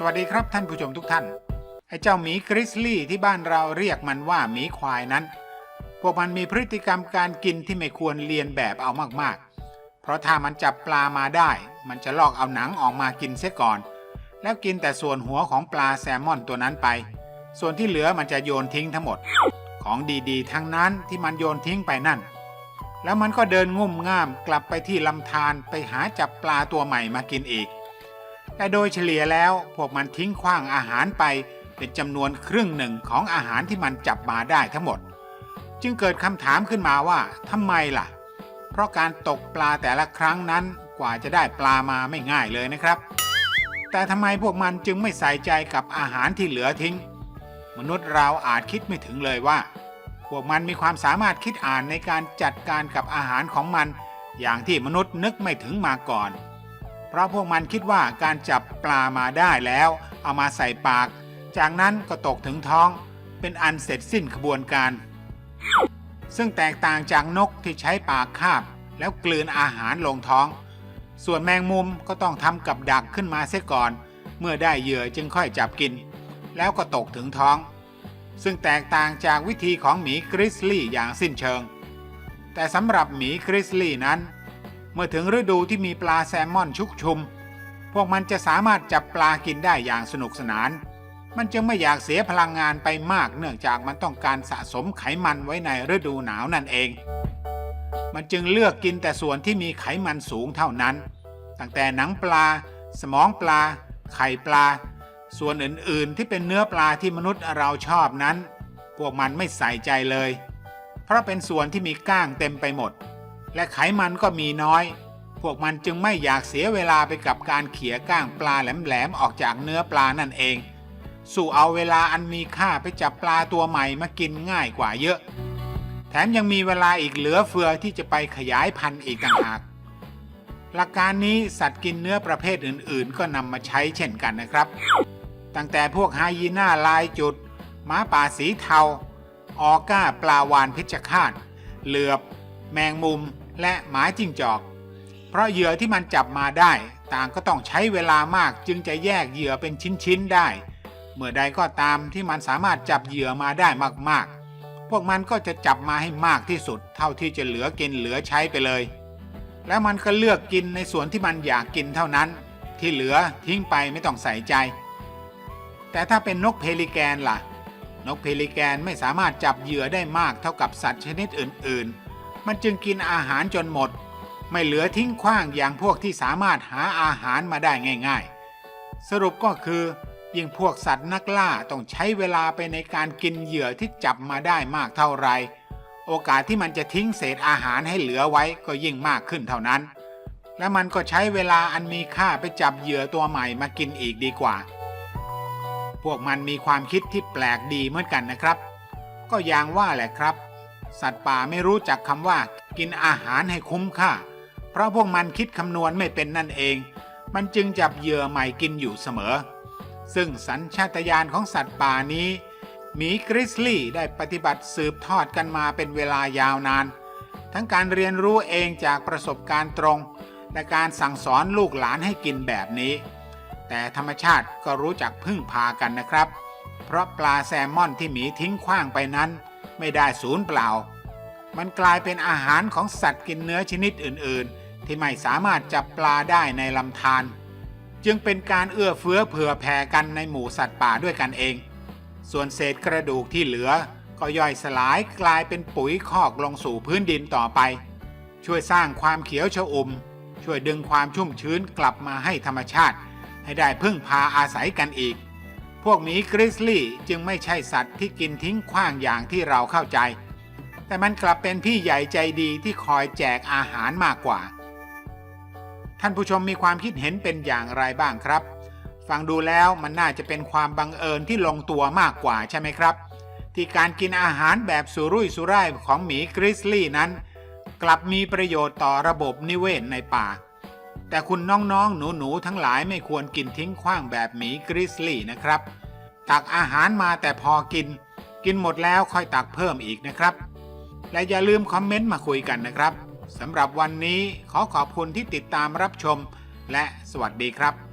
สวัสดีครับท่านผู้ชมทุกท่าน ไอ้เจ้าหมีกริซลี่ที่บ้านเราเรียกมันว่าหมีควายนั้น พวกมันมีพฤติกรรมการกินที่ไม่ควรเรียนแบบเอามากๆ เพราะถ้ามันจับปลามาได้ มันจะลอกเอาหนังออกมากินเสียก่อน แล้วกินแต่ส่วนหัวของปลาแซลมอนตัวนั้นไป ส่วนที่เหลือมันจะโยนทิ้งทั้งหมด ของดีๆ ทั้งนั้นที่มันโยนทิ้งไปนั่น แล้วมันก็เดินงุ่มง่ามกลับไปที่ลำธารไปหาจับปลาตัวใหม่มากินอีก แต่โดยเฉลี่ยแล้วพวกมันทิ้งขว้างอาหารไปเป็นจำนวนครึ่งหนึ่งของอาหารที่มันจับมาได้ทั้งหมด จึงเกิดคำถามขึ้นมาว่าทำไมล่ะ เพราะการตกปลาแต่ละครั้งนั้นกว่าจะได้ปลามาไม่ง่ายเลยนะครับ แต่ทำไมพวกมันจึงไม่ใส่ใจกับอาหารที่เหลือทิ้ง มนุษย์เราอาจคิดไม่ถึงเลยว่า พวกมันมีความสามารถคิดอ่านในการจัดการกับอาหารของมัน อย่างที่มนุษย์นึกไม่ถึงมาก่อน เพราะพวกมันคิดว่าการจับปลามาได้แล้ว เอามาใส่ปาก จากนั้นก็ตกถึงท้อง เป็นอันเสร็จสิ้นขบวนการ ซึ่งแตกต่างจากนกที่ใช้ปากคาบ แล้วกลืนอาหารลงท้อง ส่วนแมงมุมก็ต้องทำกับดักขึ้นมาเสียก่อน เมื่อได้เหยื่อจึงค่อยจับกิน แล้วก็ตกถึงท้อง ซึ่งแตกต่างจากวิธีของหมีกริซลี่อย่างสิ้นเชิง แต่สำหรับหมีกริซลี่นั้น เมื่อถึงฤดูที่มีปลาแซลมอนชุกชุม พวกมันจะสามารถจับปลากินได้อย่างสนุกสนาน มันจึงไม่อยากเสียพลังงานไปมากเนื่องจากมันต้องการสะสมไขมันไว้ในฤดูหนาวนั่นเอง มันจึงเลือกกินแต่ส่วนที่มีไขมันสูงเท่านั้น ตั้งแต่หนังปลา สมองปลา ไข่ปลา ส่วนอื่นๆ ที่เป็นเนื้อปลาที่มนุษย์เราชอบนั้น พวกมันไม่ใส่ใจเลย เพราะเป็นส่วนที่มีก้างเต็มไปหมด และไขมันก็มีน้อย พวกมันจึงไม่อยากเสียเวลาไปกับการเขี่ยก้างปลาแหลมๆออกจากเนื้อปลานั่นเอง สู่เอาเวลาอันมีค่าไปจับปลาตัวใหม่มากินง่ายกว่าเยอะ แถมยังมีเวลาอีกเหลือเฟือที่จะไปขยายพันธุ์อีกต่างหาก หลักการนี้สัตว์กินเนื้อประเภทอื่นๆ ก็นำมาใช้เช่นกันนะครับ ตั้งแต่พวกไฮยีน่าลายจุดม้าป่าสีเทา ออก้าปลาวานเพชฌฆาตเหลือบ แมงมุม และหมาจิ้งจอก เพราะเหยื่อที่มันจับมาได้ ต่างก็ต้องใช้เวลามากจึงจะแยกเหยื่อเป็นชิ้นๆได้ เมื่อใดก็ตามที่มันสามารถจับเหยื่อมาได้มากๆ พวกมันก็จะจับมาให้มากที่สุด เท่าที่จะเหลือกินเหลือใช้ไปเลย แล้วมันก็เลือกกินในส่วนที่มันอยากกินเท่านั้น ที่เหลือทิ้งไปไม่ต้องใส่ใจ แต่ถ้าเป็นนกเพลิแกนล่ะ นกเพลิแกนไม่สามารถจับเหยื่อได้มากเท่ากับสัตว์ชนิดอื่น ๆ มันจึงกินอาหารจนหมด ไม่เหลือทิ้งขว้างอย่างพวกที่สามารถหาอาหารมาได้ง่าย ๆ สรุปก็คือ ยิ่งพวกสัตว์นักล่าต้องใช้เวลาไปในการกินเหยื่อที่จับมาได้มากเท่าไรโอกาสที่มันจะทิ้งเศษอาหารให้เหลือไว้ก็ยิ่งมากขึ้นเท่านั้น และมันก็ใช้เวลาอันมีค่าไปจับเหยื่อตัวใหม่มากินอีกดีกว่า พวกมันมีความคิดที่แปลกดีเหมือนกันนะครับ ก็อย่างว่าแหละครับ สัตว์ป่าไม่รู้จักคำว่ากินอาหารให้คุ้มค่า เพราะพวกมันคิดคำนวณไม่เป็นนั่นเอง มันจึงจับเหยื่อใหม่กินอยู่เสมอ ซึ่งสัญชาตญาณของสัตว์ป่านี้หมีกริซลี่ได้ปฏิบัติสืบทอดกันมาเป็นเวลายาวนาน ทั้งการเรียนรู้เองจากประสบการณ์ตรง และการสั่งสอนลูกหลานให้กินแบบนี้ แต่ธรรมชาติก็รู้จักพึ่งพากันนะครับ เพราะปลาแซลมอนที่หมีทิ้งขว้างไปนั้น ไม่ได้สูญเปล่า มันกลายเป็นอาหารของสัตว์กินเนื้อชนิดอื่นๆ ที่ไม่สามารถจับปลาได้ในลำธารจึงเป็นการเอื้อเฟื้อเผื่อแผ่กันในหมู่สัตว์ป่าด้วยกันเอง ส่วนเศษกระดูกที่เหลือก็ย่อยสลายกลายเป็นปุ๋ยคอกลงสู่พื้นดินต่อไป ช่วยสร้างความเขียวชอุ่ม ช่วยดึงความชุ่มชื้นกลับมาให้ธรรมชาติ ให้ได้พึ่งพาอาศัยกันอีก วกหมีกริซลี่จึงไม่ใช่สัตว์ที่กินทิ้งขว้างอย่างที่เราเข้าใจ แต่มันกลับเป็นพี่ใหญ่ใจดีที่คอยแจกอาหารมากกว่า ท่านผู้ชมมีความคิดเห็นเป็นอย่างไรบ้างครับ ฟังดูแล้วมันน่าจะเป็นความบังเอิญที่ลงตัวมากกว่าใช่ไหมครับ ที่การกินอาหารแบบสุรุ่ยสุร่ายของหมีกริซลี่นั้น กลับมีประโยชน์ต่อระบบนิเวศในป่า แต่คุณน้องๆ หนูๆ ทั้งหลายไม่ควรกินทิ้งขว้างแบบหมีกริซลี่นะครับ ตักอาหารมาแต่พอกิน กินหมดแล้วค่อยตักเพิ่มอีกนะครับ และอย่าลืมคอมเมนต์มาคุยกันนะครับสำหรับวันนี้ขอขอบคุณที่ติดตามรับชม และสวัสดีครับ